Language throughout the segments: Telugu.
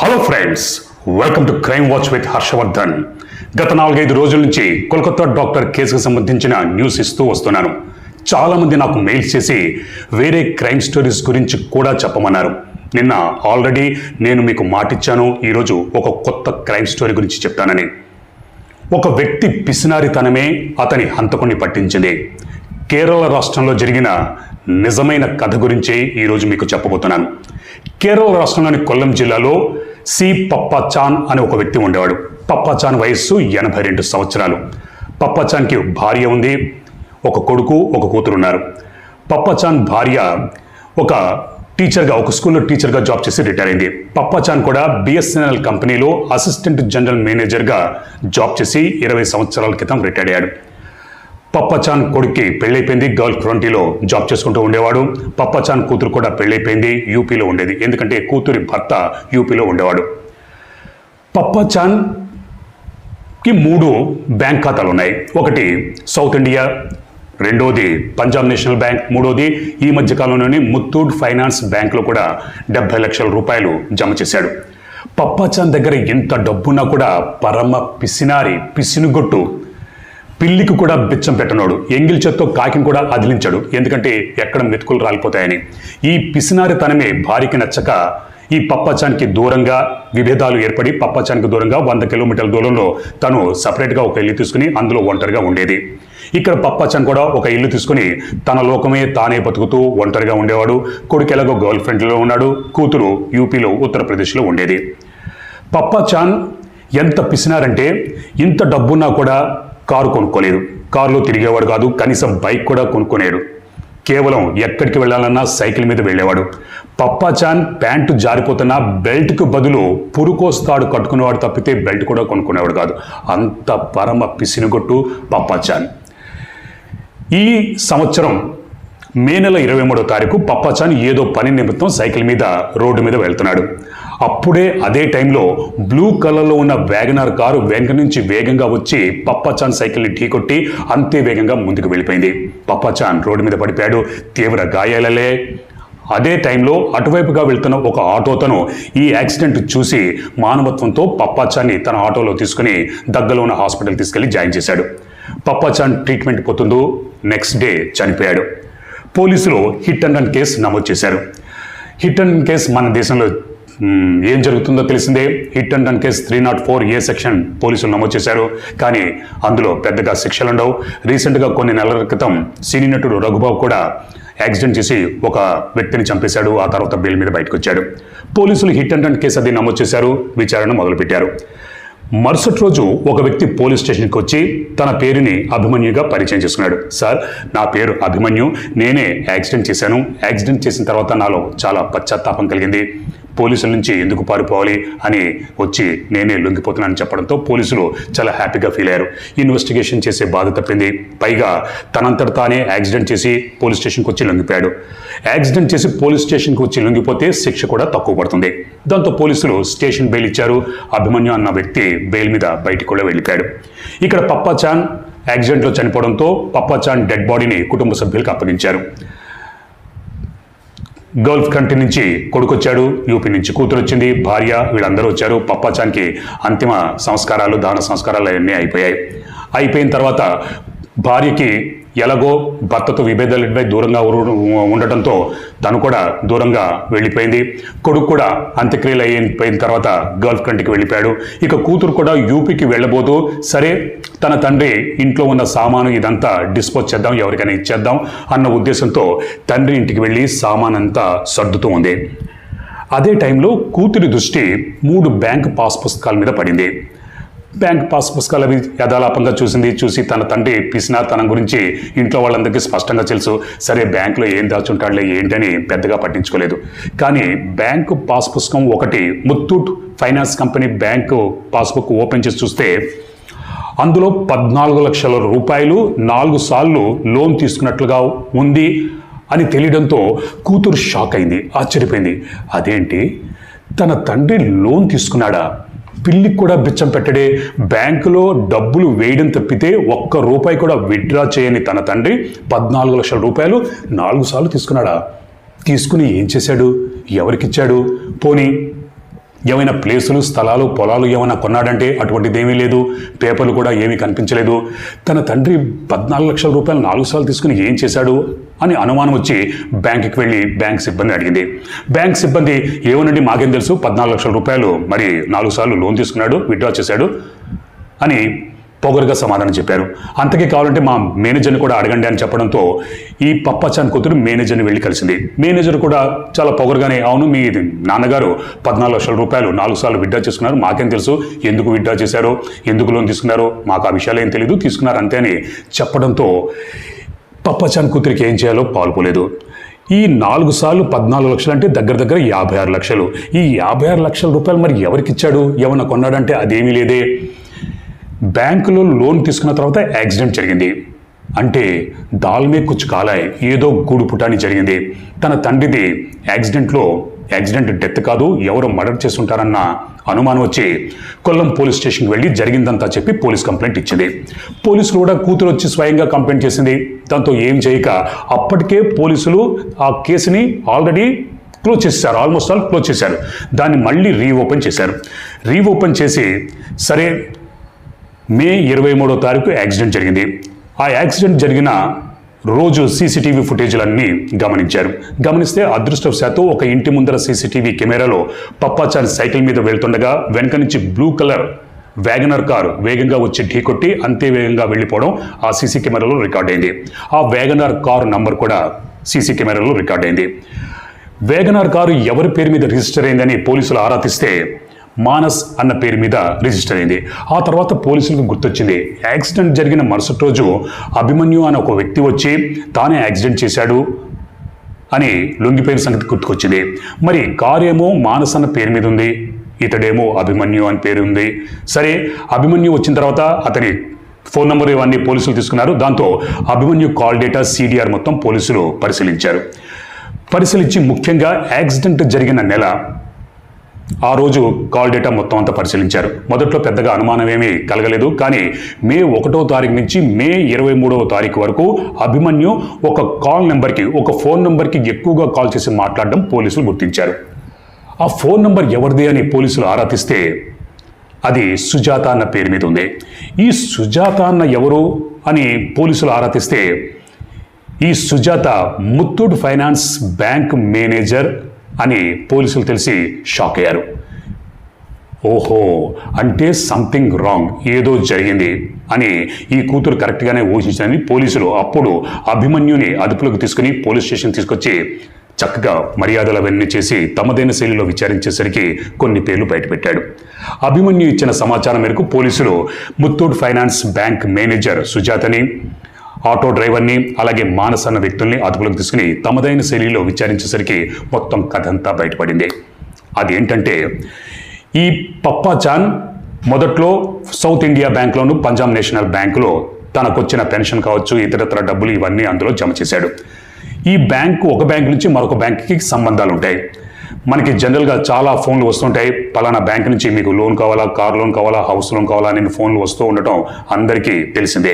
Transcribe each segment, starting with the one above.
Hello friends welcome to crime watch with Harshavardhan గత నాలుగైదు రోజుల నుంచి కోల్కతా డాక్టర్ కేసుకు సంబంధించిన న్యూస్ ఇస్తూ వస్తున్నాను. చాలామంది నాకు మెయిల్స్ చేసి వేరే క్రైమ్ స్టోరీస్ గురించి కూడా చెప్పమన్నారు. నిన్న ఆల్రెడీ నేను మీకు మాటిచ్చాను. ఈరోజు ఒక కొత్త క్రైమ్ స్టోరీ గురించి చెప్తానని. ఒక వ్యక్తి పిసినారితనమే అతని హంతకుని పట్టించింది. కేరళ రాష్ట్రంలో జరిగిన నిజమైన కథ గురించి ఈరోజు మీకు చెప్పబోతున్నాను. కేరళ రాష్ట్రంలోని కొల్లం జిల్లాలో సి పప్పాచాన్ అనే ఒక వ్యక్తి ఉండేవాడు. పప్పాచాన్ వయస్సు ఎనభై రెండు సంవత్సరాలు. పప్పాచాన్కి భార్య ఉంది ఒక కొడుకు ఒక కూతురు ఉన్నారు పప్పాచాన్ భార్య ఒక టీచర్గా ఒక స్కూల్లో టీచర్గా జాబ్ చేసి రిటైర్ అయింది. పప్పాచాన్ కూడా బిఎస్ఎన్ఎల్ కంపెనీలో అసిస్టెంట్ జనరల్ మేనేజర్గా జాబ్ చేసి ఇరవై సంవత్సరాల క్రితం రిటైర్ అయ్యాడు. పప్పచాన్ కొడుక్కి పెళ్ళైపోయింది గర్ల్ క్రంటీలో జాబ్ చేసుకుంటూ ఉండేవాడు. పప్పచాన్ కూతురు కూడా పెళ్ళైపోయింది యూపీలో ఉండేది. ఎందుకంటే కూతురి భర్త యూపీలో ఉండేవాడు. పప్పచాన్కి మూడు బ్యాంక్ ఖాతాలు ఉన్నాయి. ఒకటి సౌత్ ఇండియా రెండోది పంజాబ్ నేషనల్ బ్యాంక్ మూడోది ఈ మధ్య కాలంలోనే ముత్తూట్ ఫైనాన్స్ బ్యాంక్లో కూడా డెబ్బై లక్షల రూపాయలు జమ చేశాడు. పప్పాచాన్ దగ్గర ఎంత డబ్బున్నా కూడా పరమ పిసినారి పిసినుగొట్టు పిల్లికి కూడా బిచ్చం పెట్టనోడు. ఎంగిల్ చేత్తో కాకిని కూడా అదిలించాడు. ఎందుకంటే ఎక్కడ మెతుకులు రాలిపోతాయని. ఈ పిసినారితనమే భార్యకి నచ్చక ఈ పప్పచానికి దూరంగా విభేదాలు ఏర్పడి పప్పచానికి దూరంగా వంద కిలోమీటర్ల దూరంలో తను సపరేట్గా ఒక ఇల్లు తీసుకుని అందులో ఒంటరిగా ఉండేది. ఇక్కడ పప్పచాన్ కూడా ఒక ఇల్లు తీసుకుని తన లోకమే తానే బతుకుతూ ఒంటరిగా ఉండేవాడు. కొడుకు ఎలాగో గర్ల్ ఫ్రెండ్లో ఉన్నాడు. కూతురు యూపీలో ఉత్తరప్రదేశ్లో ఉండేది. పప్పాచాన్ ఎంత పిసినారంటే ఇంత డబ్బున్నా కూడా కారు కొనుక్కోలేదు. కారులో తిరిగేవాడు కాదు కనీసం బైక్ కూడా కొనుక్కోలేడు కేవలం ఎక్కడికి వెళ్ళాలన్నా సైకిల్ మీద వెళ్ళేవాడు. పప్పాచాన్ ప్యాంటు జారిపోతున్న బెల్ట్కు బదులు పురుకోస్తాడు కట్టుకునేవాడు తప్పితే బెల్ట్ కూడా కొనుక్కునేవాడు కాదు. అంత పరమ పిసినుగొట్టు పప్పాచాన్. ఈ సంవత్సరం మే నెల ఇరవై మూడో తారీఖు పప్పాచాన్ ఏదో పని నిమిత్తం సైకిల్ మీద రోడ్డు మీద వెళ్తున్నాడు. అప్పుడే అదే టైంలో బ్లూ కలర్లో ఉన్న వ్యాగనార్ కారు వెనక నుంచి వేగంగా వచ్చి పప్పాచాన్ సైకిల్ని ఢీకొట్టి అంతే వేగంగా ముందుకు వెళ్ళిపోయింది. పప్పాచాన్ రోడ్డు మీద పడిపోయాడు. తీవ్ర గాయాలలే. అదే టైంలో అటువైపుగా వెళ్తున్న ఒక ఆటోతను ఈ యాక్సిడెంట్ చూసి మానవత్వంతో పప్పాచాన్ని తన ఆటోలో తీసుకుని దగ్గరలో ఉన్న హాస్పిటల్ తీసుకెళ్ళి జాయిన్ చేశాడు. పప్పాచాన్ ట్రీట్మెంట్ పోతుందో నెక్స్ట్ డే చనిపోయాడు. పోలీసులు హిట్ అండ్ రన్ కేసు నమోదు చేశారు. హిట్ అండ్ రన్ కేసు మన దేశంలో ఏం జరుగుతుందో తెలిసిందే. Hit and run case three not four A section పోలీసులు నమోదు చేశారు. కానీ అందులో పెద్దగా శిక్షలు ఉండవు రీసెంట్గా కొన్ని నెలల క్రితం సినీ నటుడు రఘుబాబు కూడా యాక్సిడెంట్ చేసి ఒక వ్యక్తిని చంపేశాడు. ఆ తర్వాత బెయిల్ మీద బయటకు వచ్చాడు పోలీసులు హిట్ అండ్ రన్ కేసు అది నమోదు చేశారు. విచారణ మొదలుపెట్టారు. మరుసటి రోజు ఒక వ్యక్తి పోలీస్ స్టేషన్కి వచ్చి తన పేరుని అభిమన్యుగా పరిచయం చేసుకున్నాడు. సార్ నా పేరు అభిమన్యు. నేనే యాక్సిడెంట్ చేశాను. యాక్సిడెంట్ చేసిన తర్వాత నాలో చాలా పశ్చాత్తాపం కలిగింది. పోలీసుల నుంచి ఎందుకు పారిపోవాలి అని వచ్చి నేనే లొంగిపోతున్నానని చెప్పడంతో పోలీసులు చాలా హ్యాపీగా ఫీల్ అయ్యారు. ఇన్వెస్టిగేషన్ చేసే బాధ తప్పింది. పైగా తనంతట తానే యాక్సిడెంట్ చేసి పోలీస్ స్టేషన్కి వచ్చి లొంగిపోయాడు. యాక్సిడెంట్ చేసి పోలీస్ స్టేషన్కి వచ్చి లొంగిపోతే శిక్ష కూడా తక్కువ పడుతుంది. దాంతో పోలీసులు స్టేషన్ బెయిల్ ఇచ్చారు. అభిమన్యు అన్న వ్యక్తి బెయిల్ మీద బయటికి కూడా వెళ్ళిపోయాడు. ఇక్కడ పప్పాచాన్ యాక్సిడెంట్లో చనిపోవడంతో పప్పాచాన్ డెడ్ బాడీని కుటుంబ సభ్యులకు అప్పగించారు. గల్ఫ్ కంట్రీ నుంచి కొడుకొచ్చాడు. యూపీ నుంచి కూతురు వచ్చింది భార్య వీళ్ళందరూ వచ్చారు. పప్పాచాన్కి అంతిమ సంస్కారాలు దాన సంస్కారాలు అవన్నీ అయిపోయాయి. అయిపోయిన తర్వాత భార్యకి ఎలాగో భర్తతో విభేదాలపై దూరంగా ఉండటంతో తను కూడా దూరంగా వెళ్ళిపోయింది. కొడుకు కూడా అంత్యక్రియలు అయిపోయిన తర్వాత గల్ఫ్ కంట్రీకి వెళ్ళిపోయాడు. ఇక కూతురు కూడా యూపీకి వెళ్ళబోతూ సరే తన తండ్రి ఇంట్లో ఉన్న సామాను ఇదంతా డిస్పోజ్ చేద్దాం ఎవరికైనా ఇచ్చేద్దాం అన్న ఉద్దేశంతో తండ్రి ఇంటికి వెళ్ళి సామాన్ అంతా సర్దుతూ ఉంది. అదే టైంలో కూతురి దృష్టి మూడు బ్యాంక్ పాస్ పుస్తకాల మీద పడింది. బ్యాంక్ పాస్ పుస్తకాలు అవి యథాలాపంగా చూసింది చూసి తన తండ్రి పిసినాతనం గురించి ఇంట్లో వాళ్ళందరికీ స్పష్టంగా తెలుసు. సరే బ్యాంకులో ఏం దాచుంటాడులే ఏంటని పెద్దగా పట్టించుకోలేదు. కానీ బ్యాంకు పాస్ పుస్తకం ఒకటి Muthoot finance company bank passbook open చేసి చూస్తే అందులో పద్నాలుగు లక్షల రూపాయలు నాలుగు సార్లు లోన్ తీసుకున్నట్లుగా ఉంది అని తెలియడంతో కూతురు షాక్ అయింది ఆశ్చర్యపోయింది. అదేంటి? తన తండ్రి లోన్ తీసుకున్నాడా? పిల్లికి కూడా బిచ్చం పెట్టడే. బ్యాంకులో డబ్బులు వేయడం తప్పితే ఒక్క రూపాయి కూడా విత్డ్రా చేయని తన తండ్రి పద్నాలుగు లక్షల రూపాయలు నాలుగు సార్లు తీసుకున్నాడా? తీసుకుని ఏం చేశాడు? ఎవరికిచ్చాడు? పోనీ ఏమైనా ప్లేసులు స్థలాలు పొలాలు ఏమైనా కొన్నాడంటే అటువంటిది ఏమీ లేదు. పేపర్లు కూడా ఏమీ కనిపించలేదు. తన తండ్రి పద్నాలుగు లక్షల రూపాయలు నాలుగు సార్లు తీసుకుని ఏం చేశాడు అని అనుమానం వచ్చి బ్యాంకుకి వెళ్ళి బ్యాంక్ సిబ్బంది అడిగింది. బ్యాంక్ సిబ్బంది ఏమనండి మాకేం తెలుసు పద్నాలుగు లక్షల రూపాయలు మరి నాలుగు సార్లు లోన్ తీసుకున్నాడు విత్డ్రా చేశాడు అని పొగరుగా సమాధానం చెప్పారు. అంతకే కావాలంటే మా మేనేజర్ని కూడా అడగండి అని చెప్పడంతో ఈ పప్పచాన్ కూతురు మేనేజర్ని వెళ్ళి కలిసింది. మేనేజర్ కూడా చాలా పొగరుగానే అవును మీ నాన్నగారు పద్నాలుగు లక్షల రూపాయలు నాలుగు సార్లు విడ్డా చేసుకున్నారు. మాకేం తెలుసు? ఎందుకు విడ్డా చేశారో? ఎందుకు లోన్ తీసుకున్నారో? మాకు ఆ విషయాలు ఏం తెలియదు తీసుకున్నారు అంతే అని చెప్పడంతో పప్పచాన్ కూతురికి ఏం చేయాలో పాల్పోలేదు ఈ నాలుగు సార్లు పద్నాలుగు లక్షలు అంటే దగ్గర దగ్గర యాభై ఆరు లక్షలు. ఈ యాభై ఆరు లక్షల రూపాయలు మరి ఎవరికి ఇచ్చాడు? ఏమన్నా కొన్నాడంటే అదేమీ లేదే. బ్యాంకులో లోన్ తీసుకున్న తర్వాత యాక్సిడెంట్ జరిగింది. అంటే దాల్మే కుచ్ కాలాయ్ ఏదో గూడు పుటాని జరిగింది. తన తండ్రిది యాక్సిడెంట్లో యాక్సిడెంట్ డెత్ కాదు ఎవరు మర్డర్ చేస్తుంటారన్న అనుమానం వచ్చి కొల్లం పోలీస్ స్టేషన్కి వెళ్ళి జరిగిందంతా చెప్పి పోలీస్ కంప్లైంట్ ఇచ్చింది. పోలీసులు కూడా కూతురు వచ్చి స్వయంగా కంప్లైంట్ చేసింది. దాంతో ఏం చేయక అప్పటికే పోలీసులు ఆ కేసుని ఆల్రెడీ క్లోజ్ చేశారు ఆల్మోస్ట్ ఆల్ క్లోజ్ చేశారు. దాన్ని మళ్ళీ రీఓపెన్ చేశారు. రీఓపెన్ చేసి సరే మే ఇరవై మూడో తారీఖు యాక్సిడెంట్ జరిగింది. ఆ యాక్సిడెంట్ జరిగిన రోజు సీసీటీవీ ఫుటేజ్లన్నీ గమనించారు. గమనిస్తే అదృష్టవశాత్తు ఒక ఇంటి ముందర సీసీటీవీ కెమెరాలో పప్పాచారి సైకిల్ మీద వెళ్తుండగా వెనక నుంచి బ్లూ కలర్ వ్యాగనర్ కారు వేగంగా వచ్చి ఢీకొట్టి అంతే వేగంగా వెళ్ళిపోవడం ఆ సీసీ కెమెరాలో రికార్డ్ అయింది ఆ వ్యాగనర్ కారు నంబర్ కూడా సీసీ కెమెరాలో రికార్డ్ అయింది వేగనార్ కారు ఎవరి పేరు మీద రిజిస్టర్ అయిందని పోలీసులు ఆరా తీస్తే మానస్ అన్న పేరు మీద రిజిస్టర్ అయింది. ఆ తర్వాత పోలీసులకు గుర్తొచ్చింది. యాక్సిడెంట్ జరిగిన మరుసటి రోజు అభిమన్యు అనే ఒక వ్యక్తి వచ్చి తానే యాక్సిడెంట్ చేశాడు అని లొంగిపోయిన సంగతి గుర్తుకొచ్చింది. మరి కారేమో మానస్ అన్న పేరు మీద ఉంది ఇతడేమో అభిమన్యు అని పేరు ఉంది. సరే అభిమన్యు వచ్చిన తర్వాత అతని ఫోన్ నంబర్ ఇవన్నీ పోలీసులు తీసుకున్నారు. దాంతో అభిమన్యు కాల్ డేటా సీడీఆర్ మొత్తం పోలీసులు పరిశీలించారు. పరిశీలించి ముఖ్యంగా యాక్సిడెంట్ జరిగిన నెల ఆ రోజు కాల్ డేటా మొత్తం అంతా పరిశీలించారు. మొదట్లో పెద్దగా అనుమానం ఏమీ కలగలేదు. కానీ మే ఒకటో తారీఖు నుంచి మే ఇరవై మూడవ తారీఖు వరకు అభిమన్యు ఒక కాల్ నెంబర్కి ఒక ఫోన్ నెంబర్కి ఎక్కువగా కాల్ చేసి మాట్లాడడం పోలీసులు గుర్తించారు. ఆ ఫోన్ నెంబర్ ఎవరిది అని పోలీసులు ఆరా తీస్తే అది సుజాత అన్న పేరు మీద ఉంది. ఈ సుజాత అన్న ఎవరు అని పోలీసులు ఆరా తీస్తే ఈ Sujatha Muthoot finance bank manager అని పోలీసులు తెలిసి షాక్ అయ్యారు. ఓహో అంటే సంథింగ్ రాంగ్ ఏదో జరిగింది అని ఈ కూతురు కరెక్ట్గానే ఊహించిందని పోలీసులు అప్పుడు అభిమన్యుని అదుపులోకి తీసుకుని పోలీస్ స్టేషన్ తీసుకొచ్చి చక్కగా మర్యాదలు అవన్నీ చేసి తమదైన శైలిలో విచారించేసరికి కొన్ని పేర్లు బయటపెట్టాడు. అభిమన్యు ఇచ్చిన సమాచారం మేరకు పోలీసులు ముత్తూట్ ఫైనాన్స్ బ్యాంక్ మేనేజర్ సుజాతని ఆటో డ్రైవర్ని అలాగే మానస్ అన్న వ్యక్తుల్ని అదుపులోకి తీసుకుని తమదైన శైలిలో విచారించేసరికి మొత్తం కథంతా బయటపడింది. అదేంటంటే ఈ పప్పాచాన్ మొదట్లో సౌత్ ఇండియా బ్యాంక్లోను పంజాబ్ నేషనల్ బ్యాంకులో తనకొచ్చిన పెన్షన్ కావచ్చు ఇతరతర డబ్బులు ఇవన్నీ అందులో జమ చేశాడు. ఈ బ్యాంకు ఒక బ్యాంక్ నుంచి మరొక బ్యాంక్కి సంబంధాలు ఉంటాయి మనకి జనరల్గా చాలా ఫోన్లు వస్తుంటాయి. పలానా బ్యాంక్ నుంచి మీకు లోన్ కావాలా కార్ లోన్ కావాలా హౌస్ లోన్ కావాలా అని ఫోన్లు వస్తూ ఉండటం అందరికీ తెలిసిందే.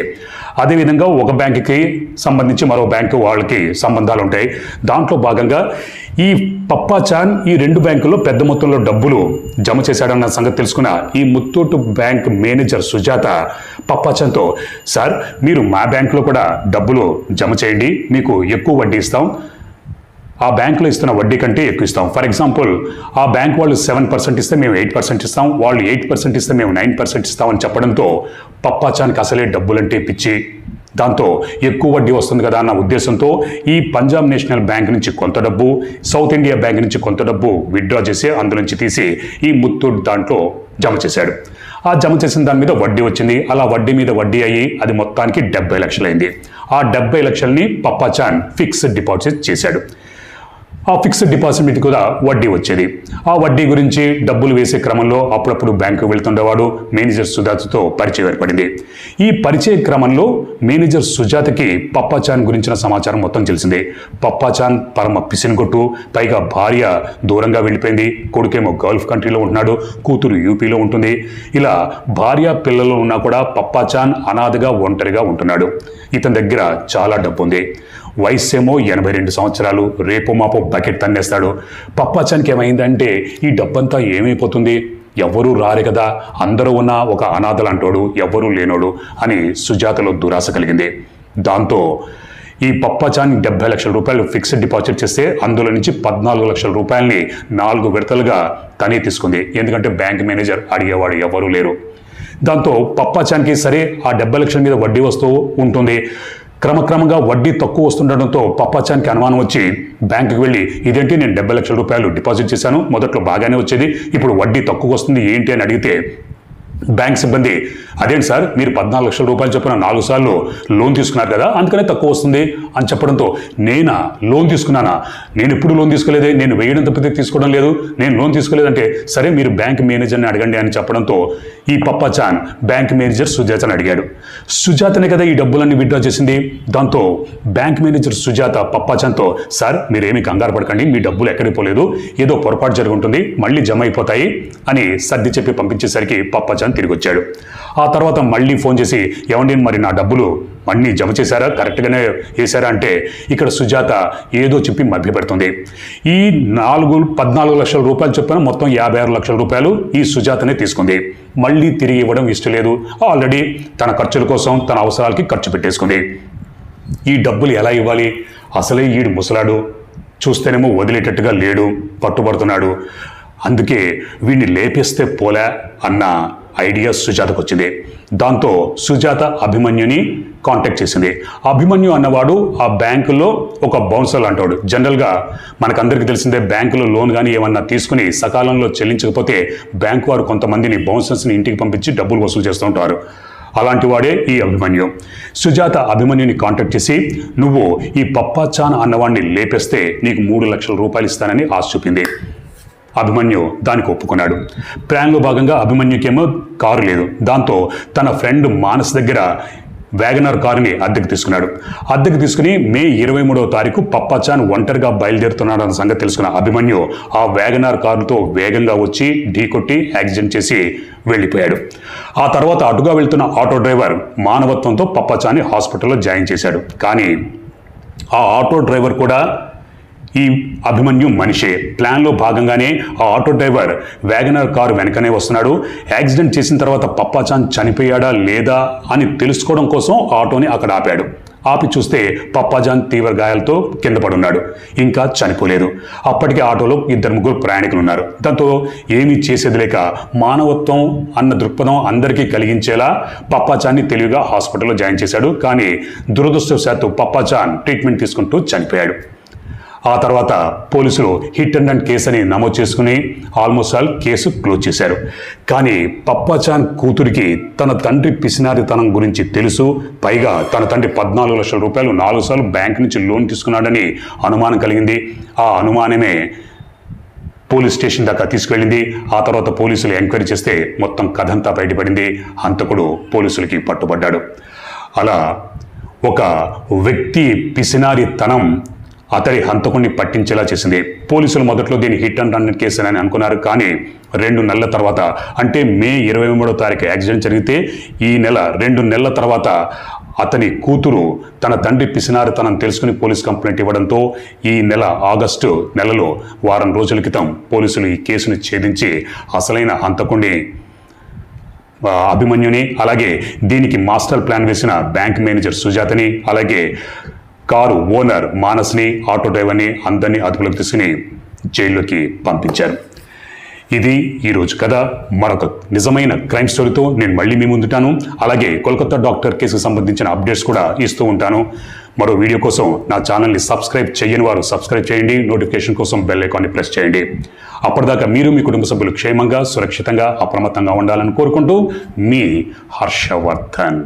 అదేవిధంగా ఒక బ్యాంకుకి సంబంధించి మరో బ్యాంకు వాళ్ళకి సంబంధాలు ఉంటాయి. దాంట్లో భాగంగా ఈ పప్పాచాన్ ఈ రెండు బ్యాంకుల్లో పెద్ద మొత్తంలో డబ్బులు జమ చేశాడన్న సంగతి తెలుసుకున్న ఈ ముత్తూటు బ్యాంక్ మేనేజర్ సుజాత పప్పాచాన్తో సార్ మీరు మా బ్యాంకులో కూడా డబ్బులు జమ చేయండి. మీకు ఎక్కువ వడ్డీ ఇస్తాం. ఆ బ్యాంకులో ఇస్తున్న వడ్డీ కంటే ఎక్కువ ఇస్తాం. ఫర్ ఎగ్జాంపుల్ ఆ బ్యాంక్ వాళ్ళు సెవెన్ పర్సెంట్ ఇస్తే మేము ఎయిట్ పర్సెంట్ ఇస్తాం. వాళ్ళు ఎయిట్ పర్సెంట్ ఇస్తే మేము నైన్ పర్సెంట్ ఇస్తామని చెప్పడంతో పప్పాచానికి అసలే డబ్బులంటే పిచ్చి. దాంతో ఎక్కువ వడ్డీ వస్తుంది కదా అన్న ఉద్దేశంతో ఈ పంజాబ్ నేషనల్ బ్యాంక్ నుంచి కొంత డబ్బు సౌత్ ఇండియా బ్యాంక్ నుంచి కొంత డబ్బు విత్డ్రా చేసి అందులోంచి తీసి ఈ ముత్తూట్ దాంట్లో జమ చేశాడు. ఆ జమ చేసిన దాని మీద వడ్డీ వచ్చింది. అలా వడ్డీ మీద వడ్డీ అయ్యి అది మొత్తానికి డెబ్బై లక్షలైంది. ఆ డెబ్బై లక్షల్ని పప్పాచాన్ ఫిక్స్డ్ డిపాజిట్ చేశాడు. ఆ ఫిక్స్డ్ డిపాజిట్ మీద కూడా వడ్డీ వచ్చేది. ఆ వడ్డీ గురించి డబ్బులు వేసే క్రమంలో అప్పుడప్పుడు బ్యాంకు వెళ్తుండేవాడు మేనేజర్ సుజాతతో పరిచయం ఏర్పడింది. ఈ పరిచయ క్రమంలో మేనేజర్ సుజాతకి పప్పాచాన్ గురించిన సమాచారం మొత్తం తెలిసింది. పప్పాచాన్ పరమ పిసినగొట్టు పైగా భార్య దూరంగా వెళ్ళిపోయింది. కొడుకేమో గల్ఫ్ కంట్రీలో ఉంటున్నాడు కూతురు యూపీలో ఉంటుంది. ఇలా భార్య పిల్లలు ఉన్నా కూడా పప్పాచాన్ అనాథగా ఒంటరిగా ఉంటున్నాడు. ఇతని దగ్గర చాలా డబ్బు ఉంది వయస్సేమో ఎనభై రెండు సంవత్సరాలు. రేపు మాపో బకెట్ తన్నేస్తాడు. పప్పాచానికి ఏమైందంటే ఈ డబ్బంతా ఏమైపోతుంది? ఎవ్వరూ రారు కదా. అందరూ ఉన్న ఒక అనాథలు అంటాడు ఎవ్వరూ లేనోడు అని సుజాతలో దురాశ కలిగింది. దాంతో ఈ పప్పాచాన్ డెబ్బై లక్షల రూపాయలు ఫిక్స్డ్ డిపాజిట్ చేస్తే అందులో నుంచి పద్నాలుగు లక్షల రూపాయలని నాలుగు విడతలుగా తనే తీసుకుంది. ఎందుకంటే బ్యాంక్ మేనేజర్ అడిగేవాడు ఎవరూ లేరు. దాంతో పప్పాచాన్కి సరే ఆ డెబ్బై లక్షల మీద వడ్డీ వస్తూ ఉంటుంది. క్రమక్రమంగా వడ్డీ తక్కువ వస్తుండటంతో పప్పాచానికి అనుమానం వచ్చి బ్యాంకుకి వెళ్ళి ఇదేంటి నేను డెబ్బై లక్షల రూపాయలు డిపాజిట్ చేశాను మొదట్లో బాగానే వచ్చేది ఇప్పుడు వడ్డీ తక్కువ వస్తుంది ఏంటి? అని అడిగితే బ్యాంక్ సిబ్బంది అదేంటి సార్ మీరు పద్నాలుగు లక్షల రూపాయలు చొప్పున నాలుగు సార్లు లోన్ తీసుకున్నారు కదా అందుకనే తక్కువ వస్తుంది అని చెప్పడంతో నేనా? లోన్ తీసుకున్నానా? నేను ఎప్పుడు లోన్ తీసుకోలేదే? నేను వేయడం తప్పితే తీసుకోవడం లేదు. నేను లోన్ తీసుకోలేదంటే సరే మీరు బ్యాంక్ మేనేజర్ని అడగండి అని చెప్పడంతో ఈ పప్పాచాన్ బ్యాంక్ మేనేజర్ సుజాతని అడిగాడు. సుజాతనే కదా ఈ డబ్బులన్నీ విత్డ్రా చేసింది? దాంతో బ్యాంక్ మేనేజర్ సుజాత పప్పాచాన్తో సార్ మీరేమీ కంగారు పడకండి మీ డబ్బులు ఎక్కడికి పోలేదు ఏదో పొరపాటు జరుగుంటుంది మళ్ళీ జమ అయిపోతాయి అని సర్ది చెప్పి పంపించేసరికి పప్పాచాన్ తిరిగి వచ్చాడు ఆ తర్వాత మళ్ళీ ఫోన్ చేసి ఏమండి మరి నా డబ్బులు మళ్ళీ జమ చేశారా? కరెక్ట్గానే వేశారా? అంటే ఇక్కడ సుజాత ఏదో చెప్పి మభ్యపెడుతుంది ఈ నాలుగు పద్నాలుగు లక్షల రూపాయలు చెప్పిన మొత్తం యాభై ఆరు లక్షల రూపాయలు ఈ సుజాతనే తీసుకుంది. మళ్ళీ తిరిగి ఇవ్వడం ఇష్టం లేదు. ఆల్రెడీ తన ఖర్చుల కోసం తన అవసరాలకి ఖర్చు పెట్టేసుకుంది. ఈ డబ్బులు ఎలా ఇవ్వాలి? అసలే ఈడు ముసలాడు. చూస్తేనేమో వదిలేటట్టుగా లేడు పట్టుబడుతున్నాడు. అందుకే వీడిని లేపేస్తే పోలే అన్న ఐడియా సుజాతకు వచ్చింది. దాంతో సుజాత అభిమన్యుని కాంటాక్ట్ చేసింది. అభిమన్యు అన్నవాడు ఆ బ్యాంకులో ఒక బౌన్సర్ అంటాడు జనరల్గా మనకందరికీ తెలిసిందే బ్యాంకులో లోన్ కానీ ఏమన్నా తీసుకుని సకాలంలో చెల్లించకపోతే బ్యాంకు వారు కొంతమందిని బౌన్సర్స్ని ఇంటికి పంపించి డబ్బులు వసూలు చేస్తూ ఉంటారు. అలాంటి వాడే ఈ అభిమన్యు. సుజాత అభిమన్యుని కాంటాక్ట్ చేసి నువ్వు ఈ పప్పాచాన్ అన్నవాడిని లేపేస్తే నీకు మూడు లక్షల రూపాయలు ఇస్తానని ఆశ చూపింది. అభిమన్యు దానికి ఒప్పుకున్నాడు. ప్లాన్లో భాగంగా అభిమన్యుకేమో కారు లేదు. దాంతో తన ఫ్రెండ్ మానస్ దగ్గర వ్యాగనర్ కారుని అద్దెకు తీసుకున్నాడు. అద్దెకు తీసుకుని మే ఇరవై మూడవ తారీఖు పప్పాచాన్ ఒంటరిగా బయలుదేరుతున్నాడన్న సంగతి తెలుసుకున్న అభిమన్యు ఆ వ్యాగనార్ కారుతో వేగంగా వచ్చి ఢీకొట్టి యాక్సిడెంట్ చేసి వెళ్ళిపోయాడు. ఆ తర్వాత అటుగా వెళ్తున్న ఆటో డ్రైవర్ మానవత్వంతో పప్పాచాన్ని హాస్పిటల్లో జాయిన్ చేశాడు. కానీ ఆ ఆటో డ్రైవర్ కూడా ఈ అభిమన్యు మనిషే. ప్లాన్లో భాగంగానే ఆ ఆటో డ్రైవర్ వ్యాగనర్ కారు వెనకనే వస్తున్నాడు. యాక్సిడెంట్ చేసిన తర్వాత పప్పాచాన్ చనిపోయాడా లేదా అని తెలుసుకోవడం కోసం ఆటోని అక్కడ ఆపాడు. ఆపి చూస్తే పప్పాజాన్ తీవ్ర గాయాలతో కింద పడున్నాడు. ఇంకా చనిపోలేదు. అప్పటికే ఆటోలో ఇద్దరు ముగ్గురు ప్రయాణికులు ఉన్నారు దాంతో ఏమీ చేసేది లేక మానవత్వం అన్న దృక్పథం అందరికీ కలిగించేలా పప్పాచాన్ని తెలివిగా హాస్పిటల్లో జాయిన్ చేశాడు. కానీ దురదృష్టవశాత్తు పప్పాచాన్ ట్రీట్మెంట్ తీసుకుంటూ చనిపోయాడు. ఆ తర్వాత పోలీసులు హిట్ అండ్ అండ్ కేసు అని నమోదు చేసుకుని ఆల్మోస్ట్ ఆల్ కేసు క్లోజ్ చేశారు. కానీ పప్పాచాన్ కూతురికి తన తండ్రి పిసినారితనం గురించి తెలుసు. పైగా తన తండ్రి పద్నాలుగు లక్షల రూపాయలు నాలుగు సార్లు బ్యాంక్ నుంచి లోన్ తీసుకున్నాడని అనుమానం కలిగింది. ఆ అనుమానమే పోలీస్ స్టేషన్ దాకా తీసుకెళ్ళింది ఆ తర్వాత పోలీసులు ఎంక్వైరీ చేస్తే మొత్తం కథంతా బయటపడింది. హంతకుడు పోలీసులకి పట్టుబడ్డాడు. అలా ఒక వ్యక్తి పిసినారితనం అతడి హంతకుణ్ణి పట్టించేలా చేసింది. పోలీసులు మొదట్లో దీన్ని హిట్ అండ్ రన్ కేసు అని అనుకున్నారు. కానీ రెండు నెలల తర్వాత అంటే మే ఇరవై మూడో తారీఖు యాక్సిడెంట్ జరిగితే ఈ నెల రెండు నెలల తర్వాత అతని కూతురు తన తండ్రి పిసినారితనం తెలుసుకుని పోలీస్ కంప్లైంట్ ఇవ్వడంతో ఈ నెల ఆగస్టు నెలలో వారం రోజుల క్రితం పోలీసులు ఈ కేసును ఛేదించి అసలైన హంతకుణ్ణి అభిమన్యుని అలాగే దీనికి మాస్టర్ ప్లాన్ వేసిన బ్యాంక్ మేనేజర్ సుజాతని అలాగే కారు ఓనర్ మానస్ని ఆటో డ్రైవర్ని అందరినీ అదుపులోకి తీసుకుని జైల్లోకి పంపించారు. ఇది ఈరోజు కథ. మరొక నిజమైన క్రైమ్ స్టోరీతో నేను మళ్ళీ మీ ముందుంటాను. అలాగే కోల్కతా డాక్టర్ కేసుకు సంబంధించిన అప్డేట్స్ కూడా ఇస్తూ ఉంటాను. మరో వీడియో కోసం నా ఛానల్ని సబ్స్క్రైబ్ చేయని వారు సబ్స్క్రైబ్ చేయండి. నోటిఫికేషన్ కోసం బెల్ ఐకాన్ని ప్రెస్ చేయండి. అప్పటిదాకా మీరు మీ కుటుంబ సభ్యులు క్షేమంగా సురక్షితంగా అప్రమత్తంగా ఉండాలని కోరుకుంటూ మీ హర్షవర్ధన్.